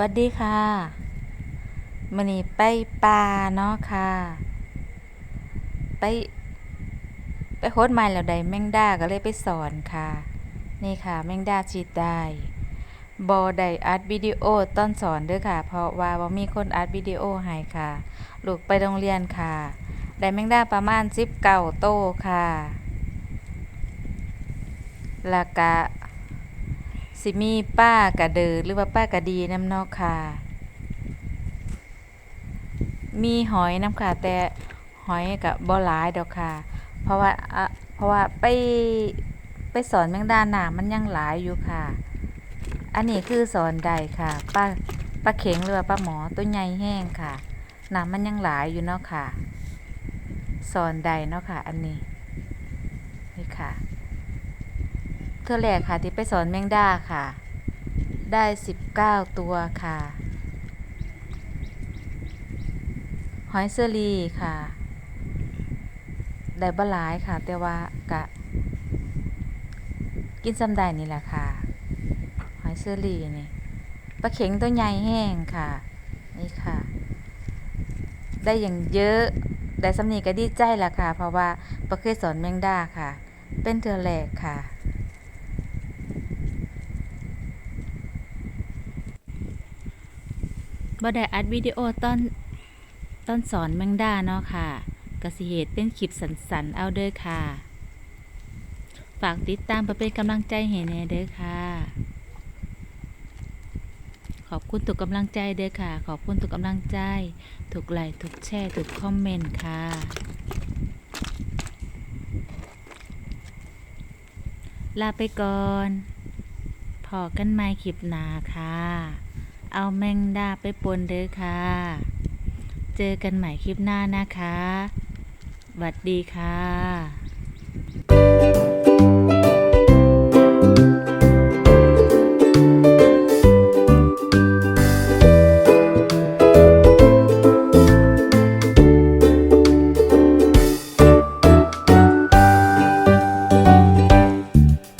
วัสดีค่ะมื้อนี้ไปป่าเนาะค่ะ ไป ไปโฮดไม้แล้วได้แมงดาก็เลยไปสอนค่ะ นี่ค่ะแมงดาฉีดได้บ่ได้อัดวิดีโอตอนสอนด้อค่ะ เพราะว่าบ่มีคนอัดวิดีโอให้ค่ะ ลูกไปโรงเรียนค่ะ ได้แมงดาประมาณ19โตค่ะแล้วก็ สิมีป้ากะเดิดหรือว่าป้ากะดีน้ำนอกค่ะ มีหอยน้ำค่ะแต่หอยกับบ่หลายดอกค่ะ เพราะว่าเพราะว่าไปไปสอนแมงดาหนามันยังหลายอยู่ค่ะ อันนี้คือสอนใดค่ะป้าป้าเข็งหรือว่าป้าหมอตัวใหญ่แห้งค่ะหนามันยังหลายอยู่เนาะค่ะ สอนใดเนาะค่ะ อันนี้ค่ะ เธอแรกค่ะ ที่ไปสอนแมงดาค่ะ ได้สิบเก้าตัวค่ะ หอยเซอรีค่ะ ได้บ่หลายค่ะ แต่ว่ากะ กินซ้ำได้นี่แหละค่ะ หอยเซอรีนี่ปลาเข็งตัวใหญ่แห้งค่ะ นี่ค่ะ ได้อย่างเยอะได้สำนีก็ดีใจแหละค่ะ เพราะว่าบ่เคยสอนแมงดาค่ะ เป็นเทื่อแรกค่ะ บ่ได้อัดวิดีโอตอนตอนสอนแมงดาเนาะค่ะกสิเหตุเป็นคลิปสันๆเอาเด้อค่ะ ฝากติดตามเพื่อเป็นกำลังใจให้แน่เด้อค่ะ ขอบคุณทุกกำลังใจเด้อค่ะ ขอบคุณทุกกำลังใจทุกไลค์ทุกแชร์ทุกคอมเมนต์ค่ะลาไปก่อน พอกันใหม่คลิปหน้าค่ะ เอาแมงดาไปปนเด้อค่ะ เจอกันใหม่คลิปหน้านะคะ หวัดดีค่ะ